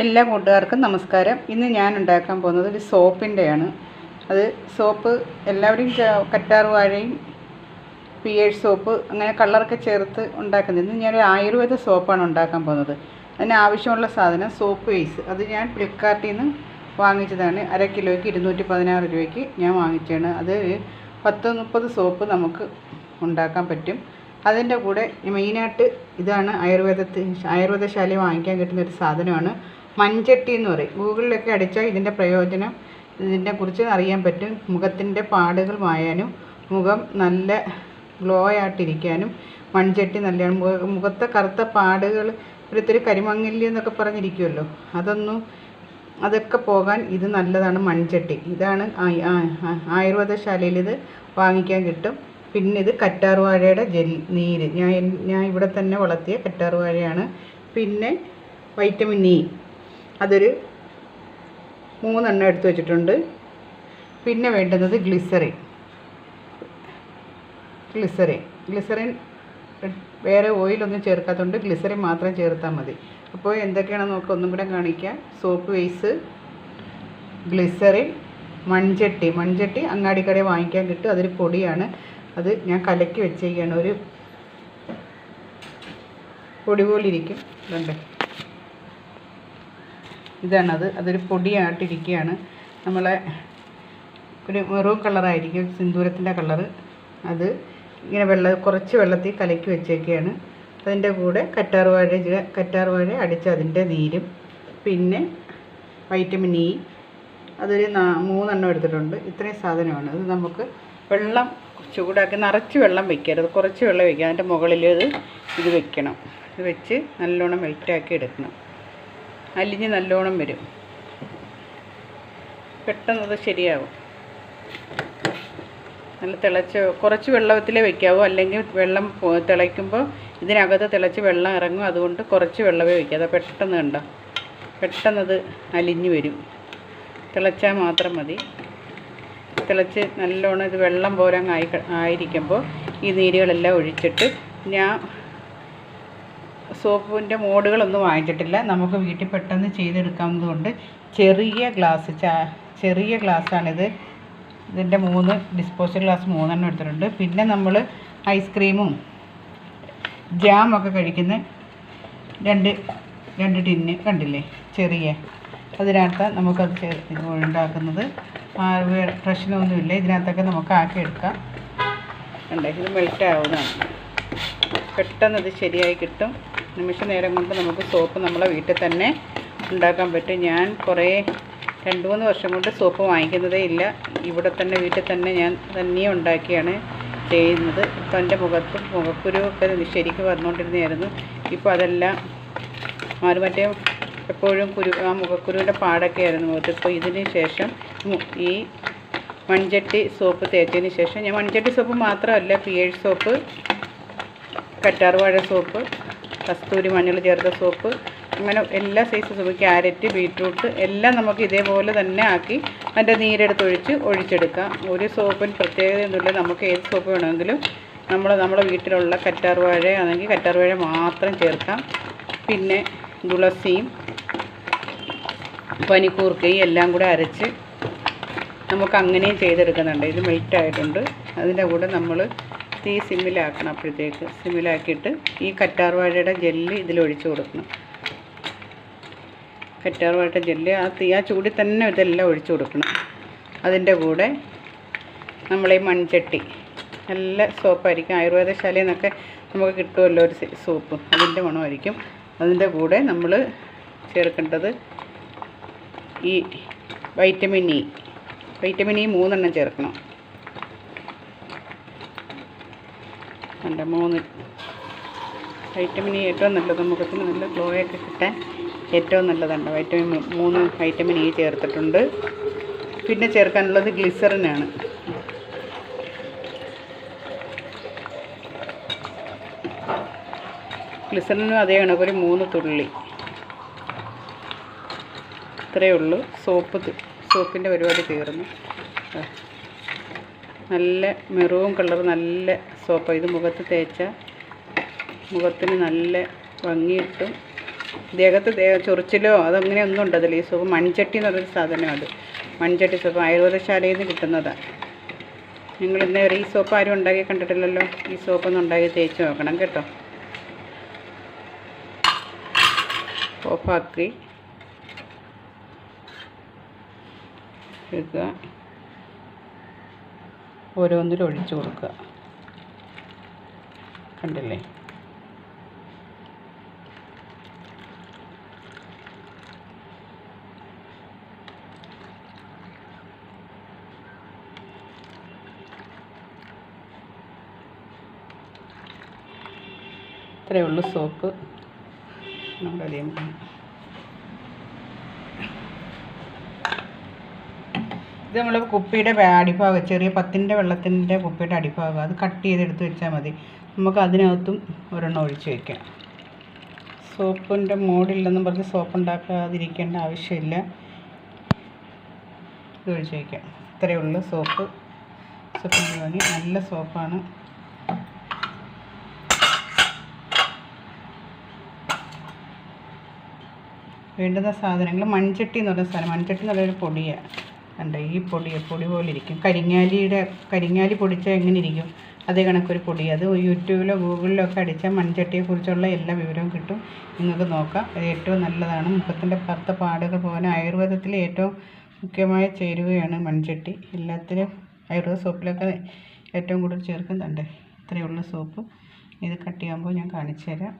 എല്ലാ കൂട്ടുകാർക്കും നമസ്കാരം. ഇന്ന് ഞാൻ ഉണ്ടാക്കാൻ പോകുന്നത് ഒരു സോപ്പിന്റെയാണ്. അത് സോപ്പ് എല്ലാവരും കറ്റാർ വാഴയും പി എച്ച് സോപ്പ് അങ്ങനെ കളറൊക്കെ ചേർത്ത് ഉണ്ടാക്കുന്നത്. ഇന്ന് ഞാനൊരു ആയുർവേദ സോപ്പാണ് ഉണ്ടാക്കാൻ പോകുന്നത്. അതിന് ആവശ്യമുള്ള സാധനം സോപ്പ് വേസ്. അത് ഞാൻ ഫ്ലിപ്കാർട്ടിൽ നിന്ന് വാങ്ങിച്ചതാണ്. അര കിലോയ്ക്ക് ഇരുന്നൂറ്റി പതിനാറ് രൂപയ്ക്ക് ഞാൻ വാങ്ങിച്ചതാണ്. അത് പത്ത് മുപ്പത് സോപ്പ് നമുക്ക് ഉണ്ടാക്കാൻ പറ്റും. അതിന്റെ കൂടെ മെയിനായിട്ട് ഇതാണ് ആയുർവേദത്തിൽ ആയുർവേദശാലയിൽ വാങ്ങിക്കാൻ കിട്ടുന്ന ഒരു സാധനമാണ് മൺചട്ടി എന്ന് പറയും. ഗൂഗിളിലൊക്കെ അടിച്ചാൽ ഇതിന്റെ പ്രയോജനം ഇതിനെ കുറിച്ച് അറിയാൻ പറ്റും മുഖത്തിന്റെ പാടുകൾ മായാനും മുഖം നല്ല ഗ്ലോ ആയിട്ടിരിക്കാനും മൺചട്ടി നല്ലതാണ് മുഖ മുഖത്തെ കറുത്ത പാടുകൾ ഒരിത്തിരി കരിമങ്ങല്ലി എന്നൊക്കെ പറഞ്ഞിരിക്കുമല്ലോ അതൊന്നും അതൊക്കെ പോകാൻ ഇത് നല്ലതാണ് മൺചട്ടി. ഇതാണ് ആയുർവേദശാലയിൽ ഇത് വാങ്ങിക്കാൻ കിട്ടും. പിന്നെ ഇത് കറ്റാർ വാഴയുടെ ജെൽ നീര്. ഞാൻ ഞാൻ ഇവിടെ തന്നെ വളർത്തിയ കറ്റാർ വാഴയാണ്. പിന്നെ വൈറ്റമിൻ ഇ. അതൊരു മൂന്നെണ്ണം എടുത്തു വെച്ചിട്ടുണ്ട്. പിന്നെ വേണ്ടുന്നത് ഗ്ലിസറിൻ ഗ്ലിസറിൻ ഗ്ലിസറിൻ വേറെ ഓയിലൊന്നും ചേർക്കാത്തതുകൊണ്ട് ഗ്ലിസറിൻ മാത്രം ചേർത്താൽ മതി. അപ്പോൾ എന്തൊക്കെയാണെന്ന് നമുക്ക് ഒന്നും കൂടെ കാണിക്കാം. സോപ്പ് വേസ് ഗ്ലിസറിൻ മൺചട്ടി. മൺചട്ടി അങ്ങാടിക്കടയിൽ വാങ്ങിക്കാൻ കിട്ടും. അതൊരു പൊടിയാണ്. അത് ഞാൻ കലക്കി വെച്ചേക്കാണ്. ഒരു പൊടി പോലെ ഇരിക്കും. ഇതുണ്ട് ഇതാണത്. അതൊരു പൊടിയായിട്ടിരിക്കുകയാണ് നമ്മളെ ഒരു മെറൂൺ കളറായിരിക്കും സിന്ദൂരത്തിന്റെ കളറ്. അത് ഇങ്ങനെ വെള്ള കുറച്ച് വെള്ളത്തിൽ കലക്കി വെച്ചേക്കുകയാണ് അതിന്റെ കൂടെ കറ്റാർ വാഴ കറ്റാർ വാഴ അടിച്ച് അതിന്റെ നീരും. പിന്നെ വൈറ്റമിൻ ഇ. അതൊരു മൂന്നെണ്ണം എടുത്തിട്ടുണ്ട്. ഇത്രയും സാധനമാണ്. ഇത് നമുക്ക് വെള്ളം ചൂടാക്കി നിറച്ച് വെള്ളം വെക്കരുത്. കുറച്ച് വെള്ളം വെക്കുക. അതിന്റെ മുകളിൽ ഇത് ഇത് വെക്കണം. ഇത് വെച്ച് നല്ലോണം വെയിറ്റാക്കി എടുക്കണം. അലിഞ്ഞ് നല്ലോണം വരും. പെട്ടെന്നത് ശരിയാവും. നല്ല തിളച്ച് കുറച്ച് വെള്ളത്തിലേ വെക്കാവൂ. അല്ലെങ്കിൽ വെള്ളം തിളയ്ക്കുമ്പോൾ ഇതിനകത്ത് തിളച്ച് വെള്ളം ഇറങ്ങും. അതുകൊണ്ട് കുറച്ച് വെള്ളമേ വയ്ക്കാതെ പെട്ടെന്ന് കണ്ടോ? പെട്ടെന്നത് അലിഞ്ഞു വരും. തിളച്ചാൽ മാത്രം മതി. തിളച്ച് നല്ലോണം ഇത് വെള്ളം പോരാൻ ആയി ആയിരിക്കുമ്പോൾ ഈ നീരുകളെല്ലാം ഒഴിച്ചിട്ട് ഞാൻ സോപ്പിന്റെ മോഡുകളൊന്നും വാങ്ങിച്ചിട്ടില്ല. നമുക്ക് വീട്ടിൽ പെട്ടെന്ന് ചെയ്തെടുക്കാവുന്നതുകൊണ്ട് ചെറിയ ഗ്ലാസ് ചെറിയ ഗ്ലാസ്സാണിത്. ഇതിന്റെ മൂന്ന് ഡിസ്പോസൽ ഗ്ലാസ് മൂന്നെണ്ണം എടുത്തിട്ടുണ്ട്. പിന്നെ നമ്മൾ ഐസ്ക്രീമും ജാമൊക്കെ കഴിക്കുന്ന രണ്ട് രണ്ട് ടിന്ന് കണ്ടില്ലേ? ചെറിയ. അതിനകത്ത് നമുക്കത് ഉണ്ടാക്കുന്നത്. പ്രശ്നമൊന്നുമില്ല. ഇതിനകത്തൊക്കെ നമുക്ക് ആക്കി എടുക്കാം. ഉണ്ടെങ്കിൽ ഇത് മെൽറ്റ് ആവുന്നതാണ് പെട്ടെന്ന് ഇത് ശരിയായി കിട്ടും. നിമിഷ നേരം കൊണ്ട് നമുക്ക് സോപ്പ് നമ്മളെ വീട്ടിൽ തന്നെ ഉണ്ടാക്കാൻ പറ്റും. ഞാൻ കുറേ രണ്ട് മൂന്ന് വർഷം കൊണ്ട് സോപ്പ് വാങ്ങിക്കുന്നതേ ഇല്ല. ഇവിടെ തന്നെ വീട്ടിൽ തന്നെ ഞാൻ തന്നെ ഉണ്ടാക്കിയാണ് ചെയ്യുന്നത്. ഇപ്പം എന്റെ മുഖത്തും മുഖക്കുരുവൊക്കെ ശരിക്കും വന്നുകൊണ്ടിരുന്നതായിരുന്നു. ഇപ്പോൾ അതെല്ലാം മാറി. മറ്റേ എപ്പോഴും കുരു ആ മുഖക്കുരുവിന്റെ പാടൊക്കെ ആയിരുന്നു മുഖത്ത്. ഇപ്പോൾ ഇതിന് ശേഷം ഈ മൺചട്ടി സോപ്പ് തേച്ചതിന് ശേഷം ഞാൻ മൺചട്ടി സോപ്പ് മാത്രമല്ല പി എച്ച് സോപ്പ് കറ്റാർവാഴ സോപ്പ് കസ്തൂരി മഞ്ഞൾ ചേർത്ത സോപ്പ് അങ്ങനെ എല്ലാ സൈസ് സോപ്പ് ക്യാരറ്റ് ബീറ്റ്റൂട്ട് എല്ലാം നമുക്ക് ഇതേപോലെ തന്നെ ആക്കി അതിന്റെ നീരെടുത്ത് ഒഴിച്ച് ഒഴിച്ചെടുക്കാം. ഒരു സോപ്പിന് പ്രത്യേകതയൊന്നുമില്ല നമുക്ക് ഏത് സോപ്പ് വേണമെങ്കിലും നമ്മൾ നമ്മുടെ വീട്ടിലുള്ള കറ്റാർവാഴ ആണെങ്കിൽ കറ്റാർവാഴ മാത്രം ചേർക്കാം. പിന്നെ തുളസിയും പനിക്കൂർക്കയും എല്ലാം കൂടെ അരച്ച് നമുക്ക് അങ്ങനെയും ചെയ്തെടുക്കുന്നുണ്ട്. ഇത് മെൽറ്റ് ആയിട്ടുണ്ട്. അതിന്റെ കൂടെ നമ്മൾ തീ സിമ്മിലാക്കണം അപ്പോഴത്തേക്ക്. സിമ്മിലാക്കിയിട്ട് ഈ കറ്റാർവാഴയുടെ ജെല്ല് ഇതിലൊഴിച്ച് കൊടുക്കണം. കറ്റാർവാഴയുടെ ജെല്ല് ആ തീ ആ ചൂടിൽ തന്നെ ഇതെല്ലാം ഒഴിച്ച് കൊടുക്കണം. അതിന്റെ കൂടെ നമ്മൾ ഈ മൺചട്ടി നല്ല സോപ്പായിരിക്കും. ആയുർവേദശാലയിൽ നിന്നൊക്കെ നമുക്ക് കിട്ടുമല്ലോ ഒരു സോപ്പ്. അതിന്റെ മണമായിരിക്കും അതിന്റെ കൂടെ നമ്മൾ ചേർക്കേണ്ടത് ഈ വൈറ്റമിൻ ഇ. വൈറ്റമിൻ ഇ മൂന്നെണ്ണം ചേർക്കണം. ഉണ്ട് മൂന്ന്. വൈറ്റമിൻ ഇ ഏറ്റവും നല്ലത് മുഖത്തിന് നല്ല ഗ്ലോയൊക്കെ കിട്ടാൻ ഏറ്റവും നല്ലതാണ് വൈറ്റമിൻ മൂന്ന് വൈറ്റമിൻ ഇ ചേർത്തിട്ടുണ്ട്. പിന്നെ ചേർക്കാനുള്ളത് ഗ്ലിസറിനാണ് ഗ്ലിസറിനും അതേ കണക്ക് ഒരു മൂന്ന് തുള്ളി. ഇത്രയേ ഉള്ളൂ. സോപ്പ് സോപ്പിന്റെ പരിപാടി തീർന്നു. നല്ല മെറൂൺ കളർ നല്ല സോപ്പ്. ഇത് മുഖത്ത് തേച്ച മുഖത്തിന് നല്ല ഭംഗി കിട്ടും ദേഹത്ത് ചൊറിച്ചിലോ അതങ്ങനെ ഒന്നും ഉണ്ടതില്ല ഈ സോപ്പ് മൺചട്ടി എന്ന് പറയുന്ന സാധനമാണ് മൺചട്ടി സോപ്പ്. ആയുർവേദശാലയിൽ നിന്ന് കിട്ടുന്നതാണ് നിങ്ങൾ ഇന്ന് വരെ ഈ സോപ്പ് ആരും ഉണ്ടാക്കി കണ്ടിട്ടില്ലല്ലോ? ഈ സോപ്പ് ഒന്ന് ഉണ്ടാക്കി തേച്ച് നോക്കണം കേട്ടോ. ഓഫാക്കി എടുക്കുക ഓരോന്നിലും ഒഴിച്ചു കൊടുക്കുക. കണ്ടില്ലേ? ഇത്രയേ ഉള്ളൂ സോപ്പ്. നമ്മുടെ അധികം ഇത് നമ്മൾ കുപ്പിയുടെ അടിഭാഗം ചെറിയ പത്തിന്റെ വെള്ളത്തിന്റെ കുപ്പിയുടെ അടിഭാഗം അത് കട്ട് ചെയ്തെടുത്ത് വെച്ചാൽ മതി. നമുക്ക് അതിനകത്തും ഒരെണ്ണം ഒഴിച്ച് വയ്ക്കാം സോപ്പിന്റെ മോഡില്ലെന്നും പറഞ്ഞ് സോപ്പ് ഉണ്ടാക്കാതിരിക്കേണ്ട ആവശ്യമില്ല. ഇത് ഒഴിച്ച് വയ്ക്കാം ഇത്രയേ ഉള്ളൂ സോപ്പ്. സോപ്പിന്റെ പണി നല്ല സോപ്പാണ്. വേണ്ടുന്ന സാധനങ്ങൾ മൺചട്ടി എന്ന് പറയുന്ന സാധനം. മൺചട്ടി എന്ന് പറയുന്ന പൊടിയാണ് കണ്ടോ ഈ പൊടി പൊടി പോലെ ഇരിക്കും. കരിങ്ങാലിയുടെ കരിങ്ങാലി പൊടിച്ചാൽ എങ്ങനെ ഇരിക്കും? അതേ കണക്കൊരു പൊടി. അത് യൂട്യൂബിലോ ഗൂഗിളിലോ ഒക്കെ അടിച്ചാൽ മൺചട്ടിയെക്കുറിച്ചുള്ള എല്ലാ വിവരവും കിട്ടും. നിങ്ങൾക്ക് നോക്കാം. അത് ഏറ്റവും നല്ലതാണ്. മുഖത്തിന്റെ പത്ത് പാടുകൾ പോകാൻ ആയുർവേദത്തിൽ ഏറ്റവും മുഖ്യമായ ചേരുവയാണ് മൺചട്ടി. എല്ലാത്തിലും ആയുർവേദ സോപ്പിലൊക്കെ ഏറ്റവും കൂടുതൽ ചേർക്കുന്നുണ്ട്. ഇത്രയേ ഉള്ളൂ സോപ്പ്. ഇത് കട്ട് ചെയ്യുമ്പോൾ ഞാൻ കാണിച്ചു തരാം